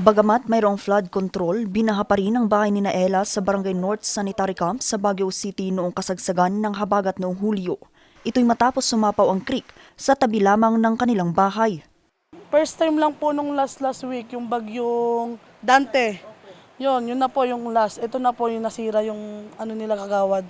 Bagamat mayroong flood control, binaha pa rin ang bahay ni Naela sa Barangay North Sanitary Camp sa Baguio City noong kasagsagan ng habagat noong Hulyo. Ito'y matapos sumapaw ang creek sa tabi lamang ng kanilang bahay. First time lang po nung last last week, yung bagyong Dante. Yun, yun na po yung last. Ito na po yung nasira yung ano nila kagawad.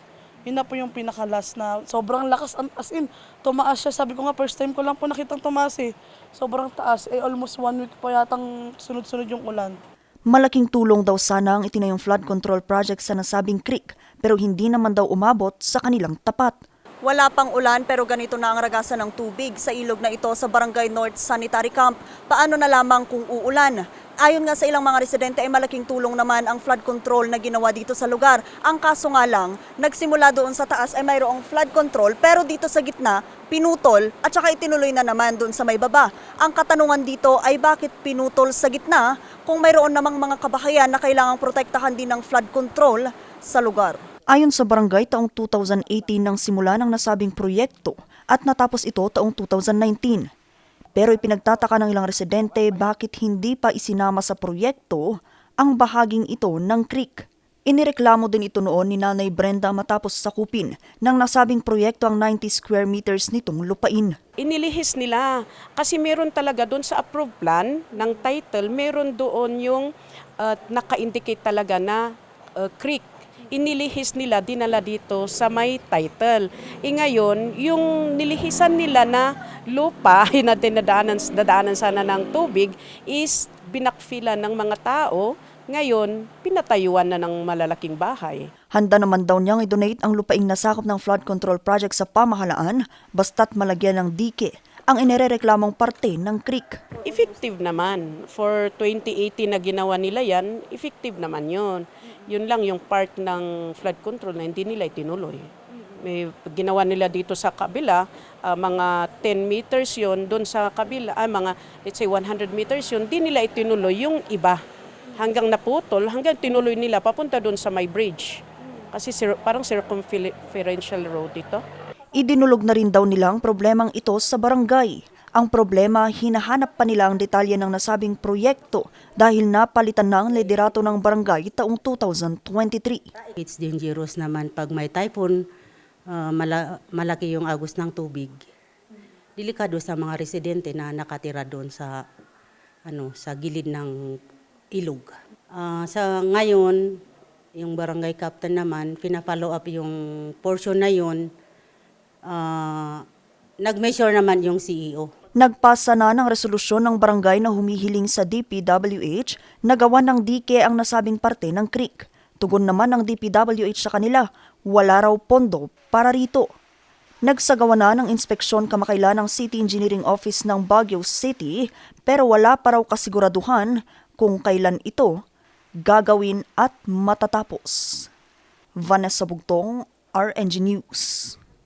Yun na po yung pinaka-last na sobrang lakas as in. Tumaas siya. Sabi ko nga first time ko lang po nakitang tumaas eh. Sobrang taas. Eh almost one week pa yatang sunod-sunod yung ulan. Malaking tulong daw sana ang itinayong flood control project sa nasabing creek pero hindi naman daw umabot sa kanilang tapat. Wala pang ulan pero ganito na ang ragasan ng tubig sa ilog na ito sa Barangay North Sanitary Camp. Paano na lamang kung uulan? Ayon nga sa ilang mga residente ay malaking tulong naman ang flood control na ginawa dito sa lugar. Ang kaso nga lang, nagsimula doon sa taas ay mayroong flood control pero dito sa gitna, pinutol at saka itinuloy na naman doon sa may baba. Ang katanungan dito ay bakit pinutol sa gitna kung mayroon namang mga kabahayan na kailangang protektahan din ng flood control sa lugar. Ayon sa barangay, taong 2018 nang simula ng nasabing proyekto at natapos ito taong 2019. Pero ipinagtataka ng ilang residente bakit hindi pa isinama sa proyekto ang bahaging ito ng creek. Inireklamo din ito noon ni Nanay Brenda matapos sakupin ng nasabing proyekto ang 90 square meters nitong lupain. inilihis nila kasi meron talaga doon sa approved plan ng title, meron doon yung uh, naka-indicate talaga na uh, creek. Inilihis nila, dinala dito sa may title. E ngayon, yung nilihisan nila na lupa na dinadaanan, dadaanan sana ng tubig is binakfilan ng mga tao. Ngayon, pinatayuan na ng malalaking bahay. Handa naman daw niyang i-donate ang lupaing nasakop ng flood control project sa pamahalaan basta't malagyan ng dike ang inirereklamong parte ng creek. Effective naman. For 2018 na ginawa nila yan, effective naman yun. Yun lang yung part ng flood control na hindi nila itinuloy. May ginawa nila dito sa kabila, ah, mga 10 meters yun, doon sa kabila, ah, mga let's say 100 meters yun, di nila itinuloy yung iba. Hanggang naputol, hanggang tinuloy nila papunta doon sa may bridge. Kasi parang circumferential road ito. Idinulog na rin daw nila ang problemang ito sa barangay. Ang problema, hinahanap pa nila ang detalye ng nasabing proyekto dahil napalitan na ang liderato ng barangay taong 2023. It's dangerous naman pag may typhoon, mala- malaki yung agos ng tubig. Delikado sa mga residente na nakatira doon sa ano sa gilid ng ilog. Ah, sa ngayon, yung barangay captain naman, pina-follow up yung portion na yun. Ah, nag-measure naman yung CEO. Nagpasa na ng resolusyon ng barangay na humihiling sa DPWH na gawa ng dike ang nasabing parte ng creek. Tugon naman ng DPWH sa kanila, wala raw pondo para rito. Nagsagawa na ng inspeksyon kamakailan ng City Engineering Office ng Baguio City pero wala pa raw kasiguraduhan kung kailan ito gagawin at matatapos. Vanessa Bugtong, RNG News.